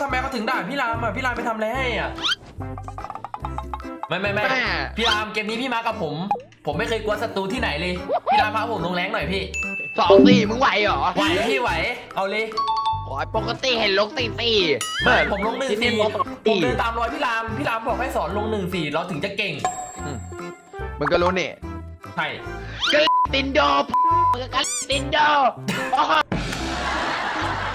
ทำไมเขาถึงด่าพี่รามอะพี่รามไปทำอะไรให้อะไม่ไม่ไม่แม่ พี่รามเกมนี้พี่มากับผม ผมไม่เคยกลัวศัตรูที่ไหนเลยพี่รามพาผมลงแรงหน่อยพี่สองสี่มึงไหวเหรอไหวพี่ไหวเอาเลยโอ้ยปกติเห็นลงสี่สี่ไม่ผมลงหนึ่งที่สี่นี่ลงสองผมสี่เดินตามรอยพี่รามพี่รามบอกให้สอนลงหนึ่งสี่เราถึงจะเก่งมึงก็รู้นี่ใช่ก็ตินโดมึงก็ตินโด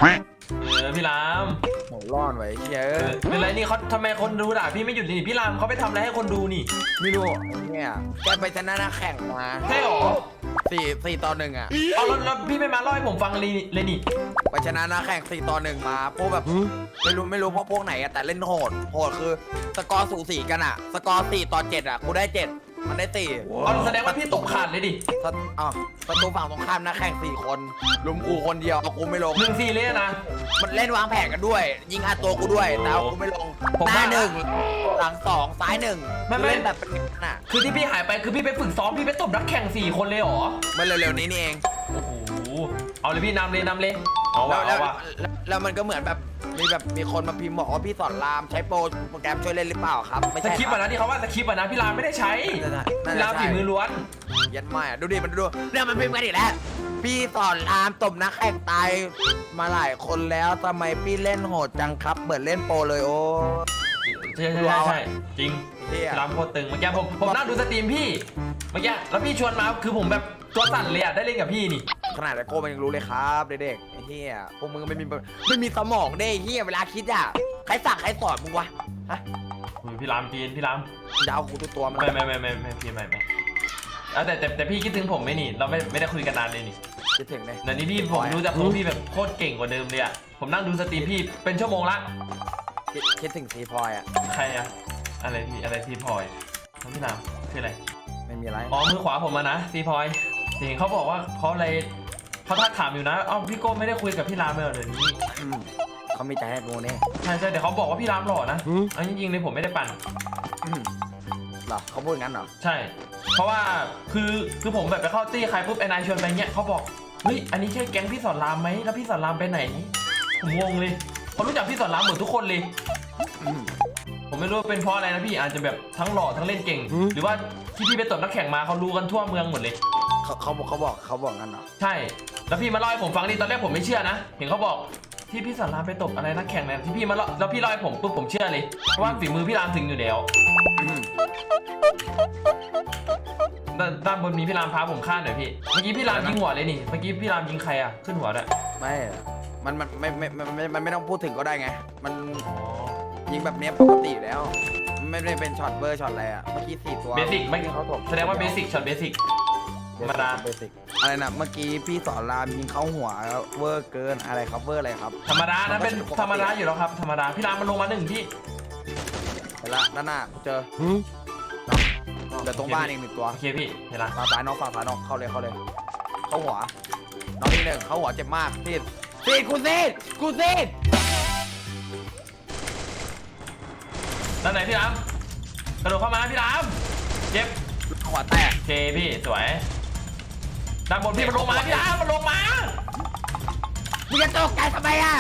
เออพี่รามหัวร้อนไว้เชียเออเป็นไรนี่เขาทำไมคนดูด่าพี่ไม่หยุดนี่พี่รามเขาไปทำอะไรให้คนดูนี่ไม่รู้เนี่ยแกไปชนะนักแข่งมาใช่หรอสี่สี่ต่อหนึ่งอะ เอาแล้วแล้วพี่ไม่มาเล่าให้ผมฟังเลยเลยนี่ ไปชนะนักแข่งสี่ต่อหนึ่งมาพวกแบบไม่รู้ไม่รู้เพราะพวกไหนอะแต่เล่นโหด โหดคือ สกอร์สูสีกันอะสกอร์สี่ต่อเจ็ดอะกูได้เจ็ด มันได้สี่เอาแสดงว่าพี่ตกขาดเลยดิสตอ้าวประตูฝั่งตรงข้ามนักแข่งสี่คนลุมกูคนเดียวเอากูไม่ลง หนึ่งสี่เลยนะ มันเล่นวางแผนกันด้วย ยิงอัดตัวกูด้วยแต่เอากูไม่ลงผมหน้าว่าหนึ่งหลังสองซ้ายหนึ่งไม่ไม่ เล่นแบบเป็นงานอะคือที่พี่หายไปคือพี่ไปฝึกซ้อมพี่ไปตบนักแข่งสี่คนเลยเหรอเมื่อเร็วๆนี้นี่เองโอ้โห เอาเลยพี่นำเลยนำเลย เอาแล้วะแล้วเอาวะแล้วแล้วมันก็เหมือนแบบ มีแบบมีคนมาพิมพ์บอกว่าพี่สอนรามใช้โปรโปรแกรมช่วยเล่นหรือเปล่าครับ ไม่สใช่คริปต์คอะรับนะที่เขาว่าสคริปต์อะนะพี่รามไม่ได้ใช้นั่นน่ะนั่นพี่ราน่ะมฝีใช่มือล้วนยันไม่อะดูดิมันดูเนี่ยมันพิมพ์กันอีกแล้วพี่สอนรามตบนักแข่งตายมาหลายคนแล้วทำไมพี่เล่นโหดจังครับเหมือนเล่นโปรเลยโอ้ ใช่ใช่ใช่ใช่จริงเฮียพี่รามโคตรตึงเมื่อกี้ผมผมนั่งดูสตรีมพี่เมื่อกี้แล้วพี่ชวนมาคือผมแบบตัวสั่นเลยอะได้เล่นกับพี่นี่ ขนาดไอ้โก้มันยังรู้เลยครับเด็กๆไอ้ เฮียพวกมึงไม่มีไม่มีสมองเด้ไอ้เฮียเวลาคิดอะใครสั่งใครสอนมึงวะ ฮะอุ๊ยพี่รามจีนพี่รามจะเอากูตัวตัวมันไม่ไม่ไม่ไม่ไม่พี่ไม่ไม่เอาแต่แต่แต่พี่คิดถึงผมไหมนี่ เราไม่ไม่ได้คุยกันนานเลยนี่คิดถึงเลยเดี๋ยวนี้พี่ผมรู้จักตัวพี่แบบโคตรเก่งกว่าเดิมเลยอะผมนั่งดูสตรีมพี่เป็นชั่วโมงละ คิดคิดถึงซีพลอยอะใครอะอะไรพี่อะไรซีพลอยน้องพี่รามคืออะไร ไม่มีอะไร อ๋อมือขวาผมอะนะซีพลอยเห็นเขาบอกว่าเขาอะไร เขาทักถามอยู่นะอ้าวพี่โก้ไม่ได้คุยกับพี่รามเลยเหรอเดี๋ยวนี้อืมเขามีใจให้กูเนี่ยใช่ใช่เดี๋ยวเขาบอกว่าพี่รามหล่อนะเอันจริงๆเลยผมไม่ได้ปั่น อืมเหรอเขาพูดงั้นเหรอ ใช่ เพราะว่าคือคือผมแบบไปเข้าตี้ใครปุ๊บไอ้นายชวนไปเงี้ยเขาบอกเฮ้ยอันนี้ใช่แก๊งพี่สอนรามไหมแล้วพี่สอนรามไปไหนผมงงเลยเขารู้จักพี่สอนรามเหมือนทุกคนเลย อืม ผมไม่รู้ว่าเป็นเพราะอะไรนะพี่อาจจะแบบทั้งหล่อทั้งเล่นเก่ง หรือว่าที่พี่ไปตบนักแข่งมาเขารู้กันทั่วเมืองหมดเลย เขาเขาเขาบอกเขาบอกงั้นเหรอใช่ แล้วพี่มาเล่าให้ผมฟังดิตอนแรกผมไม่เชื่อนะ เห็นเขาบอกที่พี่สอนรามไปตบอะไรนักแข่งเนี่ยที่พี่มาเล่าแล้วพี่เล่าให้ผมปุ๊บผมเชื่อเลยเพราะว่าฝีมือพี่รามถึงอยู่แล้วอืมด้านด้านบนมีพี่รามพาผมฆ่าหน่อยพี่ เมื่อกี้พี่รามยิงหัวเลยนี่ เมื่อกี้พี่รามยิงใครอะขึ้นหัวด้วยไม่อะมันมันไม่ไม่ไม่ไม่มันไม่ต้องพูดถึงก็ได้ไง มันอ๋อยิงแบบเนี้ยปกติอยู่แล้ว ไม่ได้เป็นช็อตเบอร์ช็อตอะไรอะเมื่อกี้สี่ตัวเบสิกไม่ที่เขาถกแสดงว่าเบสิกช็อตเบสิก ธรรมดา เบสิกอะไรนะเมื่อกี้พี่สอนรามยิงเข้าหัวเวอร์เกินอะไรครับเวอร์อะไรครับธรรมดานะเป็นธรรมดาอยู่แล้วครับ ธรรมดาพี่รามมันลงมาหนึ่งที่ไปละด้านหน้าเจอเดี๋ยวตรงบ้านอีกหนึ่งตัวโอเคพี่เห็นละฝั่งซ้ายน้องฝั่งซ้ายน้องเข้าเลยเข้าเลย เข้าหัวน้องอีกหนึ่งเข้าหัวเจ็บมากซีดซีดกูซีดกูซีดด้านไหนพี่รามกระโดดเข้ามาพี่รามเจ็บหัวแตกโอเคพี่สวย ด้านบนพี่มันลงมาพี่รามมันลงมามึงจะตกใจทำไมอะ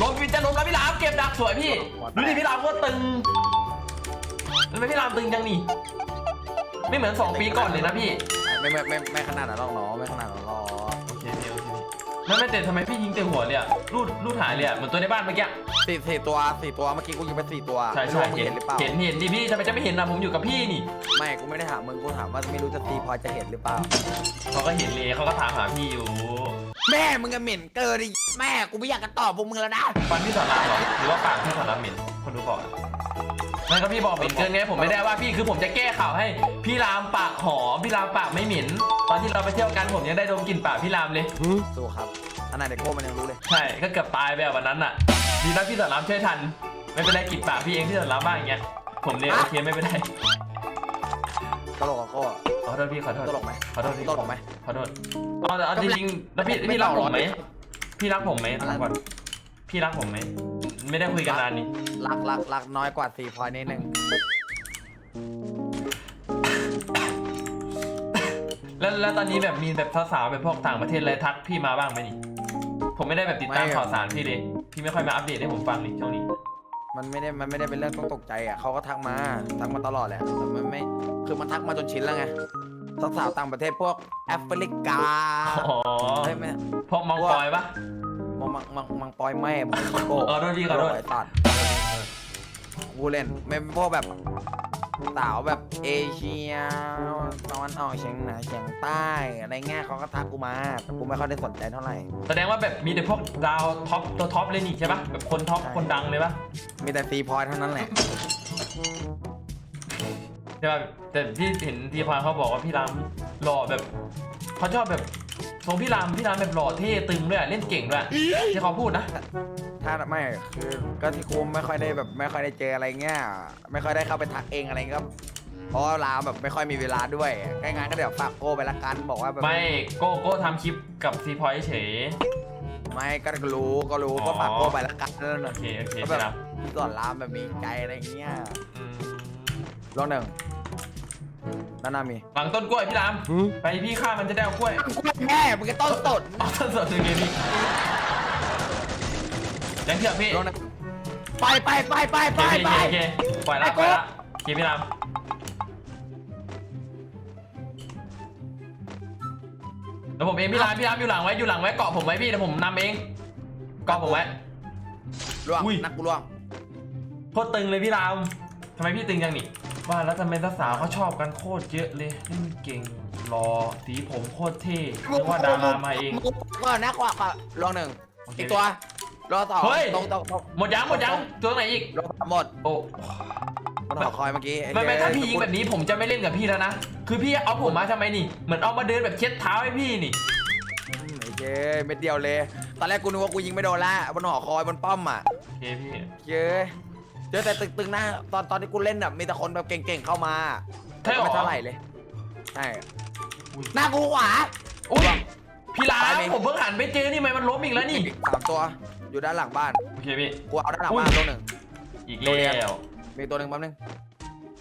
ลงพี่จะลงแล้วพี่รามเก็บดักสวยพี่หัวแตกดูดิพี่รามก็ตึงทำไมพี่รามตึงจังนี่ไม่เหมือนสองปีก่อนเลยนะพี่ ไม่ไม่ไม่ไม่ขนาดนั้นหรอกน้องไม่ขนาดนั้น พี่ไม่ไม่แต่ทำไมพี่ยิงเต็มหัวเลยอะรูดรูดหายเลยอะเหมือนตัวในบ้านเมื่อกี้ สี่สี่ตัวสี่ตัวเมื่อกี้กูยิงไปสี่ตัวใช่ไม่ใช่รู้ว่ามึงเห็นเห็นหรือเปล่าเห็นเห็นดิพี่ทำไมจะไม่เห็นนะผมอยู่กับพี่นี่ไม่กูไม่ได้ถามมึงกูถามว่าไม่รู้จะตีพอจะเห็นหรือเปล่า เขาก็เห็นเลยเขาก็ถามหาพี่อยู่แม่มึงอะเหม็นเกินดิแม่กูไม่อยากจะตอบพวกมึงแล้วนะ ฟันพี่สอนรามเหรอหรือว่าปากพี่สอนรามเหม็นคนดูก่อน ไม่ก็พี่บอกเหม็นเกินไงผมไม่ได้ว่าพี่คือผมจะแก้ข่าวให้พี่รามปากหอมพี่รามปากไม่เหม็นตอนที่เราไปเที่ยวกันผมยังได้ดมกลิ่นปากพี่รามเลย สู้ครับขนาดเด็กโก้มันยังรู้เลย ใช่ก็เกือบตายไปอะวันนั้นอะดีนะพี่สอนรามช่วยทัน ไม่เป็นไรกลินปากพี่เองพี่สอนรามบ้างอย่างเงี้ยผมเลยโอเคไม่เป็นไรตลกกับโก้ขอโทษพี่ขอโทษตลกไหมขอโทษพี่ตลกไหม ขอโทษเอาแต่เอาจริงๆแล้วพี่ไม่พี่รักตลกผมไหมหรอกพี่รักผมไหมถามก่อนพี่รักผมไหมไม่ได้คุยกันนานนี่ รักรักรักน้อยกว่าสี่พอยนิดนึงแล้วแล้วตอนนี้แบบมีแบบสาวๆแบบพวกต่างประเทศอะไรทักพี่มาบ้างไหมนี่ ผมไม่ได้แบบติดตามไม่ข่าวสารพี่เลย พี่ไม่ค่อยมาอัปเดตให้ผมฟังเลยช่วงนี้ มันไม่ได้มันไม่ได้เป็นเรื่องต้องตกใจอะเขาก็ทักมาทักมาตลอดแหละแต่มันไม่คือมันทักมาจนชินแล้วไงสาวๆต่างประเทศพวกแอฟริกาอ๋อเฮ้ยไม่พวกมองกอยปะมังมังมังมังปอยแม่มึงโก้อ๋อโทษพี่ขอโทษไอ้ตัด กูเล่นไม่พวกแบบสาวแบบเอเชียตะวันออกเฉียงเหนือเฉียงใต้อะไรเงี้ยเขาก็ทักกูมาแต่กูไม่ค่อยได้สนใจเท่าไหร่ แสดงว่าแบบมีแต่พวกดาวท็อปตัวท็อปเลยนี่ใช่ปะแบบคนท็อปใช่คนดังเลยปะมีแต่ซีพอยเท่านั้นแหละใช่ปะแต่พี่เห็นทีพานเขาบอกว่าพี่รามหล่อแบบเขาชอบแบบ ทรงพี่รามพี่รามแบบหล่อเท่ตึงด้วยอะเล่นเก่งด้วยที่เขาพูดนะ ถ้าไม่คือก็ที่กูไม่ค่อยได้แบบไม่ค่อยได้เจออะไรเงี้ยไม่ค่อยได้เข้าไปทักเองอะไรเงี้ยก็เพราะว่าลาแบบไม่ค่อยมีเวลาด้วยใกล้งานก็เดี๋ยวฝากโก้ไปละกันบอกว่าแบบไม่โก้โก้ทำคลิปกับซีพอยเฉย ไม่ก็รู้ก็รู้อ๋อก็ฝากโก้ไปละกันโอเคโอเคก็พี่แบรามบสอนรามแบบมีใจอะไรเงี้ยอืม ลองหนึ่ง นั่นน่ามีหลังต้นกล้วยพี่รามไปพี่ฆ่ามันจะได้เอากล้วยแม่มึงก็ต้นสดเอาต้นสดยังไงพี่ยังเถื่อนพี่ลองหนึ่งไปไปไปไปโอไปเคไป โอเคโอเคปล่อยละไอ้ปโก้ล่อยละโอเคพี่รามแล้วผมเองพี่รามพี่รามอยู่หลังไว้อยู่หลังไว้เกาะผมไว้พี่เดี๋ยวผมนำเองเกาะผมไว้ ล่วงอุ้ย นักกูล่วงโคตรตึงเลยพี่รามทำไมพี่ตึงจังนี่ ว่าแล้วทำไมสาวเขาชอบกันโคตรเยอะเลยเล่นเก่งรอสีผมโคตรเท่นึกว่าดารามาเอง ก็นะกว่าก่อนลองหนึ่งโอเคอีกตัวรอสองเฮ้ย ตรงตรงตรงหมดยังหมดยังตัวไหนอีกรอหมดโอ้มันหอคอยเมื่อกี้อ้ไม่ไม่ถ้าพี่ยิงแบบนี้ผมจะไม่เล่นกับพี่แล้วนะคือพี่เอาผมมาทำไมนี่เหมือนเอามาเดินแบบเช็ดเท้าให้พี่นี่อืมไอ้เจ๊เม็ดเดียวเลย ตอนแรกกูนึกว่ากูยิงไม่โดนละบนหอคอยบนป้อมอะโอเคพี่ เจ๊ เจอแต่ตึงๆหน้าตอนตอนที่กูเล่นแบบมีแต่คนแบบเก่งๆเข้ามาใช่หรอ ไม่เท่าไหร่เลยใช่อุ๊ยหน้ากูขวา อุ้ยพี่ลาไปไหมผมเพิ่งหันไปเจอนี่ทำไมมันล้มอีกแล้วนี่สามตัวอยู่ด้านหลังบ้านโอเคพี่ กูเอาด้านหลังอุ้ยบ้านตัวหนึ่งอีกแล้วมีตัวหนึ่งแป๊บนึง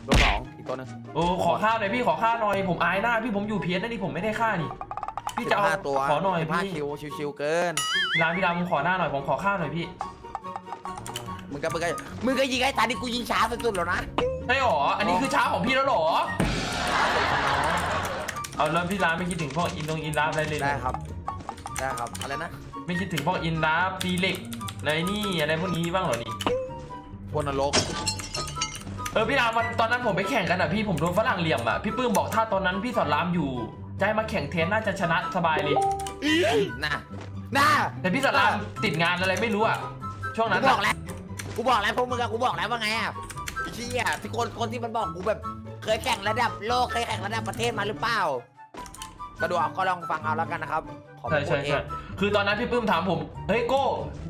ตัวสองอีกตัวหนึ่งโอ้ขอค่าหน่อยพี่ขอค่าหน่อยผมอายหน้าพี่ผมอยู่เพียสนะนี่ผมไม่ได้ค่านี่ พี่จะเอาห้าตัวขอหน่อยห้าพี่คิวชิวๆเกินพี่ลาพี่ลาผมขอหน้าหน่อยผมขอค่าหน่อยพี่ มึงก็มึงก็มึงก็ยิงไอ้ตาที่กูยิงช้าสุดๆแล้วนะใช่หรอ อันนี้คือช้าของพี่แล้วหรอ เอาแล้วพี่ลาไม่คิดถึงพวกอินดงอินดาอะไรเลยเหรได้อครับ ได้ครับอะไรนะไม่คิดถึงพวกอินดาปีเหล็กอะไรนี่อะไรพวกนี้บ้างเหรอนี่ พวนรกเออพี่รามวันตอนนั้นผมไปแข่งกันอะพี่ผมโดนฝรั่งเหลี่ยมอะพี่ปื้มบอกถ้าตอนนั้นพี่สอนรามอยู่จะให้มาแข่งเทนน่าจะชนะสบายเลยน่ะน่ะแต่พี่สอนรามติดงานอะไรไม่รู้อะช่วงกูนั้นบอกอะแล้ว กูบอกแล้วพวกมึงอะกูบอกแล้วว่าไงอะไอ้เชี่ยที่คนคนที่มันบอกกูแบบ เคยแข่งระดับโลกเคยแข่งระดับประเทศมาหรือเปล่าก็ดูเอาก็ลองฟังเอาแล้วกันนะครับขอใช่ไม่พูใช่ดเอใช่งคือตอนนั้นพี่ปื้มถามผม เฮ้ยโก้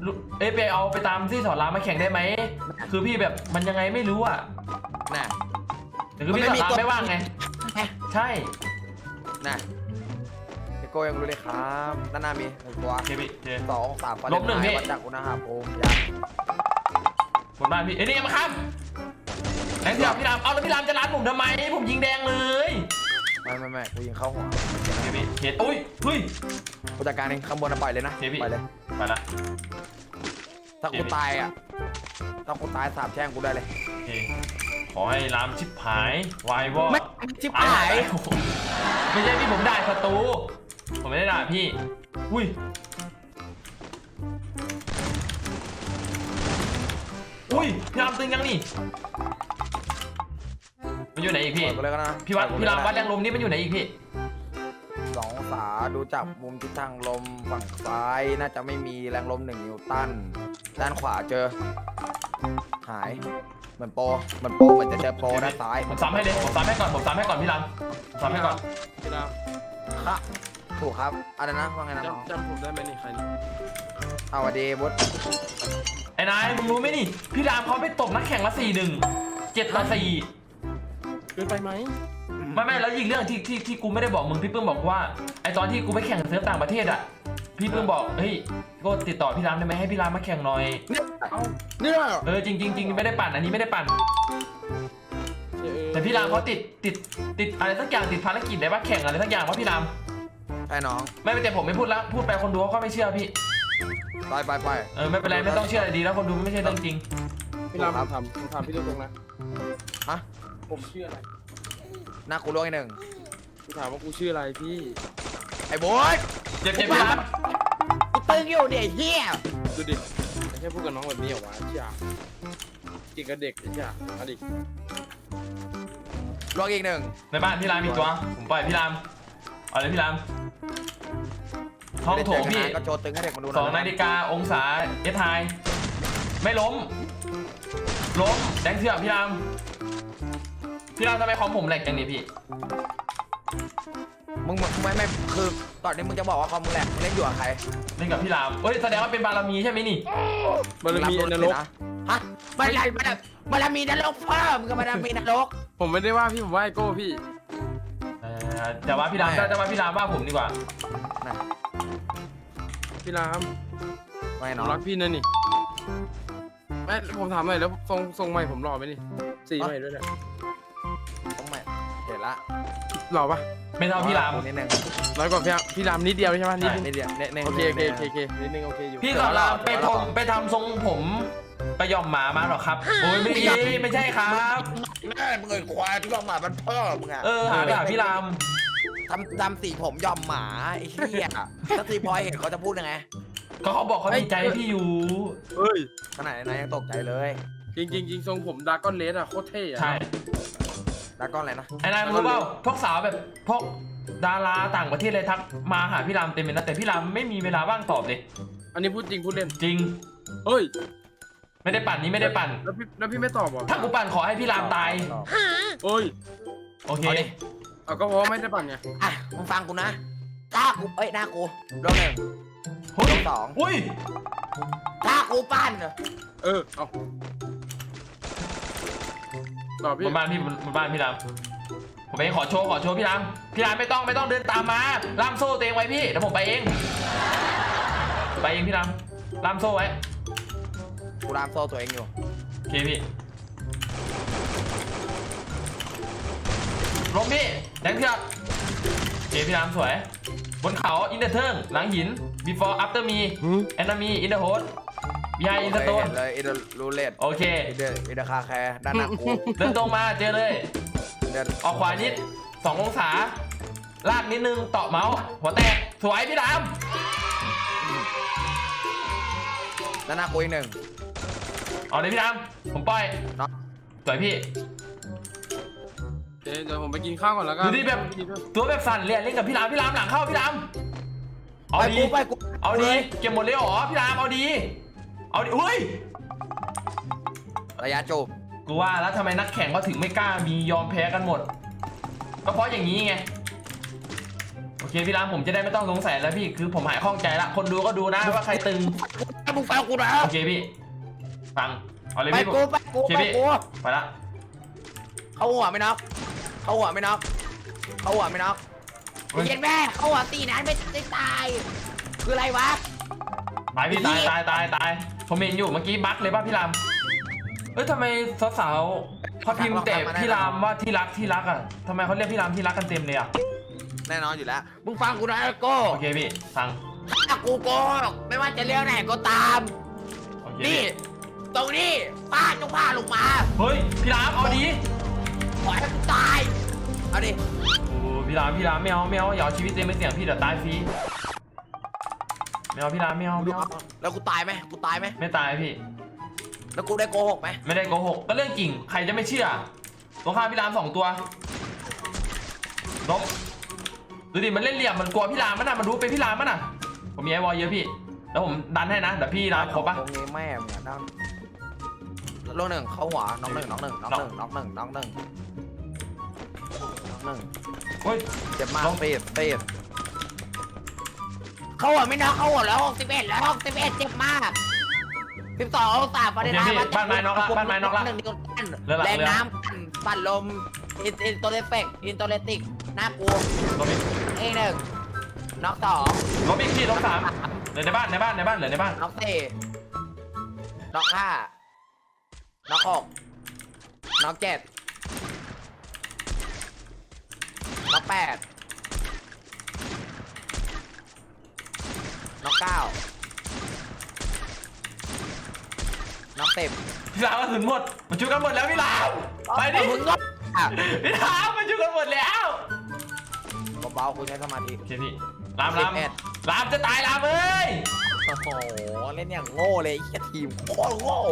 ลุเอ้ยไปเอาไปตามที่สอนรามมาแข่งได้ไหม คือพี่แบบมันยังไงไม่รู้อะน่ะแต่คือพี่สอนรามไม่ว่างไงแหมใช่น่ะไอโก้ยังรู้เลยครับด้านหน้ามีหนึ่งตัวโอเคพี่เจสองสามลบหนึ่งพี่ วัดจากอุณหภูมิยัง หมดบ้านพี่เอ้ยนี่มาครับแรงเสียบพี่รามเอาแล้วพี่รามจะร้านผมทำไม ผมยิงแดงเลยไม่ไม่ไม่กูยิงเข้าหัวโอเคพี่เห็นอุ้ยเฮ้ย กูจัดการเองข้างบนนะปล่อยเลยนะโอเคพี่ ปล่อยเลย ไปละ ถ้ากูตายอะ ถ้ากูตายสาบแช่งกูได้เลย โอเคขอให้รามชิบหายวายวอดไม่ชิบหายโอ้โหไม่ใช่พี่ผมด่าศัตรูผมไม่ได้ด่าพี่ อุ้ย อุ้ยพี่รามตึงยังนี่มันอยู่ไหนอีกพี่ ปล่อยกูเลยก็นะพี่วัดปล่อยกูพี่รามเลยวัดก็แรได้งลมนี่มันอยู่ไหนอีกพี่ สององศาดูจากมุมทิศทางลมฝั่งซ้ายน่าจะไม่มีแรงลมหนึ่งนิวตันด้านขวาเจอ หาย เหมือนโปรเหมือนโปรเหมือนจะเจอโปรด้านซ้ายผมซ้ำให้เลยผมซ้ำให้ก่อนผมซ้ำให้ก่อนพี่รามซ้ำให้ก่อนพี่ดาวค่ะถูกครับอะไรนะว่าไงนะน้องจำจำผมได้ไหมนี่ใครนี่เอาวดีบุ๊ดไอ้นายมึงรู้ไหมนี่ พี่รามเขาไปตบนักแข่งมาสี่หนึ่งเจ็ดต่อสี่เกินไปไหมไม่ไม่แล้วอีกเรื่องที่ที่ที่กูไม่ได้บอกมึงพี่ปื้มบอกว่าไอตอนที่กูไปแข่งเซิร์ฟต่างประเทศอะพี่ปื้มบอกเฮ้ยก็ติดต่อพี่รามได้ไหมให้พี่รามมาแข่งหน่อยเอ้าเนี่ยเออจริงจริงจริงไม่ได้ปั่นอันนี้ไม่ได้ปั่นเออแต่พี่รามเขาติดติดติดอะไรสักอย่างติดภารกิจอะไรว่าแข่งอะไรสักอย่างว่าพี่รามใช่น้อง ไม่แต่ผมไม่พูดแล้วพูดไปคนดูเขาก็ไม่เชื่อพี่ ไปไปไป เออไม่เป็นไรไม่ต้องเชื่ออะไรดีแล้วคนดูไม่ใช่เรื่องจริง พี่รามคผรับมถามผมถามพี่ตรงๆนะ ฮะผมชื่ออะไรหน้ากูล่วงอีกหนึ่งพี่ถามว่ากูชื่ออะไรพี่ ไอ้โบ๊ทเจ็บเจ็บพี่รามกูตึงอยู่เนี่ยไอ้เหี้ยดูดิไม่ใช่พูดกับน้องแบบนี้เหรอวะเชี่ยจริงกับเด็กไอ้เชี่ยเอาดิล่วงอีกหนึ่งในบ้านพี่รามมีตัว ผมปล่อยพี่รามเอาเลยพี่ราม ห้องโถงพี่เดี๋ยวเจอกันนานก็โชว์ตึงให้เด็กมาดูหสองน่นาอยฬิกาองศาเอสไทไม่ล้ม ล้มแดงเถื่อพี่รามพี่รามทำไมคอมผมแหลกจังนี่พี่ มึงมึงไม่ไม่คือตอนนี้มึงจะบอกว่าคอมมึงแหลกมึงเล่นอยู่กับใครเล่นกับพี่รามเอ้ยแสดงว่าเป็นบารมีใช่ไหมนี่ บารมีนรกนะฮะบารมีบารบารมีนรกพ่อมึงก็บารมีนรกผมไม่ได้ว่าพี่ผมว่าไอโก้พี่เออแต่ว่าพี่รามไม่แต่ว่าพี่รามว่าผมดีกว่า นะ พี่รามไม่ผน้อมงรักพี่นะนี่ไม่ผมถามหน่อยแล้วทรงทรงใหม่ผมหล่อไหมนี่สีใหม่ด้วยเนี่ยต้องไม่เห็นละหล่อปะไม่เท่าพี่ราม นิดนึงน้อยกว่าพี่รามพี่รามนิดเดียวใช่ไหมนิดนึงนิดเดียวนิดนึงโอเคโอเคโอเคโอเคนิดนึงโอเคอยู่พี่สอนรามไปทงไปทำทรงผมไปยอมหมามาหรอครับโอ้ยไม่ใช่ไม่ใช่ครับ แม่มึงเอ้ยควายที่ยอมหมามันพ่อมึงอะเออหาไปหาพี่ราม ทำทำสีผมยอมหมาไอ้เหี้ยถ้าสีพลอยเห็นเขาจะพูดยังไงก็เขาบอกเขาดีใจพี่อยู่ เฮ้ย ขนาดนั้นยังตกใจเลยจริงจริงจริงทรงผมดากอนเลสอะโคตรเท่อะใช่ แล้วก็อะไรนะไอ้นายมึงรู้เปล่าพวกสาวแบบพวกดาราต่างประเทศเลยทักมาหาพี่รามเต็มเลยนะแต่พี่รามไม่มีเวลาว่างตอบเลย อันนี้พูดจริงพูดเล่น จริง เฮ้ย ไม่ได้ปั่นนี้ไม่ได้ปั่น แล้วพี่แล้วพี่ไม่ตอบเหรอถ้ากูปั่นขอให้พี่รามตาย เฮ้ย โอเค เอาดิ เอาก็เพราะว่าไม่ได้ปั่นไงอะมึงฟังกูนะถ้ากูเอ้ยหน้ากูรอบหนึ่งเฮ้ยรอบสองอุ้ยถ้ากูปั้นเออเอาตอบพี่บนบ้านพี่บนบ้านพี่รามผมไปขอโชว์ขอโชว์พี่รามพี่รามไม่ต้องไม่ต้องเดินตามมาล่ามโซ่ตัวเองไว้พี่เดี๋ยวผมไปเอง ไปเองพี่รามล่ามโซ่ไว้กูรามโซ่ตัวเองอยู่โอเคพี่ลงพี่ แดงเถือกโอเคพี่รามสวย บนเขาอินเดอร์เทิงหลังหิน before after me enemy in the host behind in the เคย stone เห็นเลยอินเดอร์รูเลตโอเคอินเดอร์อินเดอร์คาแคร์ด้านหน้ากูเดินตรงมาเจอเลยอินเดอร์ออกขวานิดสององศา ลากนิดนึงเตาะเมาส์หัวแตกสวยพี่ดด้านหน้ากูอีกหนึ่งำเอาเลยพี่ดำผมปล่อยเนาะสวยพี่ เดี๋ยวเดี๋ยวผมไปกินข้าวก่อนแล้วกันดูดิแบบ ตัวแบบสั่นเลยอะเล่นกับพี่ดำพี่ดำหลังเข้าพี่ดำเอาไปดีกูไปกูเอาดีเก็บหมดเลยเหรอพี่ดำเอาดี เอาดีเฮ้ยระยะจูบกูว่าแล้วทำไมนักแข่งเขาถึงไม่กล้ามียอมแพ้กันหมด ก็เพราะอย่างนี้ไงโอเคพี่รามผมจะได้ไม่ต้องสงสัยแล้วพี่คือผมหายข้องใจละคนดูก็ดูนะว่าใครตึงให้มึงฟังกูนะโอเคพี่ ฟังเอาเลยไปพี่กูไปกูโอเคไปพี่กูไปละ เข้าหัวไม่น็อก เข้าหัวไม่น็อกเข้าหัวไม่น็อกเฮ้ย เย็นแม่เข้าหัวตีนั้นไม่ได้ตาย คืออะไรวะ ตายพี่ตายตายตายตายผมเห็นอยู่เมื่อกี้บั๊กเลยป่ะพี่รามเอ้ยทำไมสาวๆเขาพิมพ์แต่พี่รามว่าที่รักที่รักอะทำไมเขาเรียกพี่รามที่รักกันเต็มเลยอะแน่นอนอยู่แล้ว มึงฟังกูนะไอ้โก้โอเคพี่ฟังถ้ากูโกหกไม่ว่าจะเลี้ยวไหนก็ตาม โอเคนี่พี่ ตรงนี้ป้าจงพาลงมา เฮ้ยพี่รามเอาดี พี่รามพี่รามไม่เอาไม่เอาอย่าเอาชีวิตเต็มไปเสี่ยงพี่เดี๋ยวตายฟรีไม่เอาพี่รามไม่เอาไม่เอาแล้วกูตายไหมกูตายไหมไม่ตายพี่ แล้วกูได้โกหกไหมไม่ได้โกหกก็เรื่องจริงใครจะไม่เชื่อตรงข้ามพี่รามสองตัวล้มดูดิมันเล่นเหลี่ยมมันกลัวพี่รามมันน่ะมันรู้เป็นพี่รามมันน่ะ ผมมีไอวอลเยอะพี่ แล้วผมดันให้นะเดี๋ยวพี่รามครบปะตรงนี้แม่มึงอะนั่งลงหนึ่งเข้าหัวน้องหนึ่งน้องหนึ่งน้องหนึ่งน้องหนึ่งน้องหนึ่งน้อง หนึ่งเฮ้ย เจ็บมากลงเตะเตะเข้าหัวไม่น็อกเข้าหัวแล้วหกสิบเอ็ดแล้วหกสิบเอ็ดเจ็บมากสิบสององศาฟาเรนไฮต์โอเคพี่บ้านไม้น็อกละบ้านไม้น็อกละหนึ่งนิวตันเรือหลังแรงเรือ น้ำปั่นปั่นลมอินอินโตเลเฟกอินโตเลติกหน้ากูล้มอีกเอหนึ่งน็อกสองล้มอีกพี่ล้มสามเหลือในบ้านในบ้านในบ้านเหลือในบ้านน็อกสี่น็อกห้าน็อกหกน็อกเจ็ดน็อก แปดน็อกเก้านับเต็มพี่รามกระสุนหมดมันชุบกันหมดแล้วพี่รามไปดิมึงก็อะพี่รามมันชุบกันหมดแล้วเบาๆคุณใช้สมาธิ โอเคพี่รามรามสิบเอ็ดรามจะตายรามเอ้ยโอ้โหเล่นอย่างโง่เลยไอ้เหี้ยทีมโคตรโง่โ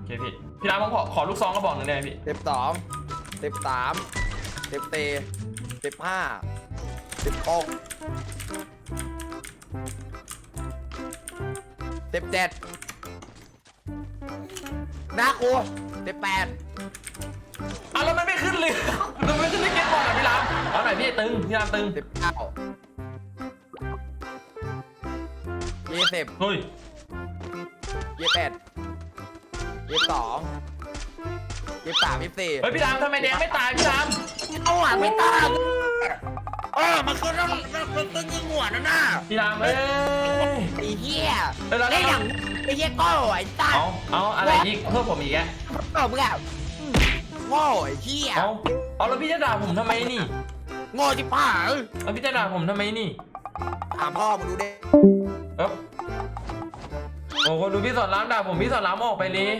อเคพี่พี่รามผมขอขอลูกซองกระบอกหนึ่งได้ไหมพี่สิบสองสิบสามสิบสี่ สิบห้าสิบหกสิบเจ็ดนะกูสิบแปดอะแล้วมันไม่ขึ้นเลย มันไม่ขึ้นเลยเก็ตบอลอะพี่รามเอาหน่อยพี่ตึงพี่รามตึงสิบเก้ายี่สิบเฮ้ยยี่สิบเอ็ดยี่สิบสองยี่สิบสามยี่สิบสี่เฮ้ยพี่รามทำไมแดงไม่ตายพี่ราม เอาหัวไม่ตายเออมันคือต้องมันคือยิงหัวนะน่ะพี่รามเอ้ย ไอ้เหี้ยเออเราไอ้อย่างไอ้เหี้ยโง่ไอ้ตาเอาเอาอะไรอีกเพื่อผมอีกแกโง่มึงอะโง่ไอ้เหี้ยเอาเอาแล้วพี่จะด่าผมทำไมนี่โง่จิ๋ป่าแล้วพี่จะด่าผมทำไมนี่ถามพ่อมึงดูดิเอ้าโอ้โหดูพี่สอนรามด่าผมพี่สอนรามออกไปเลย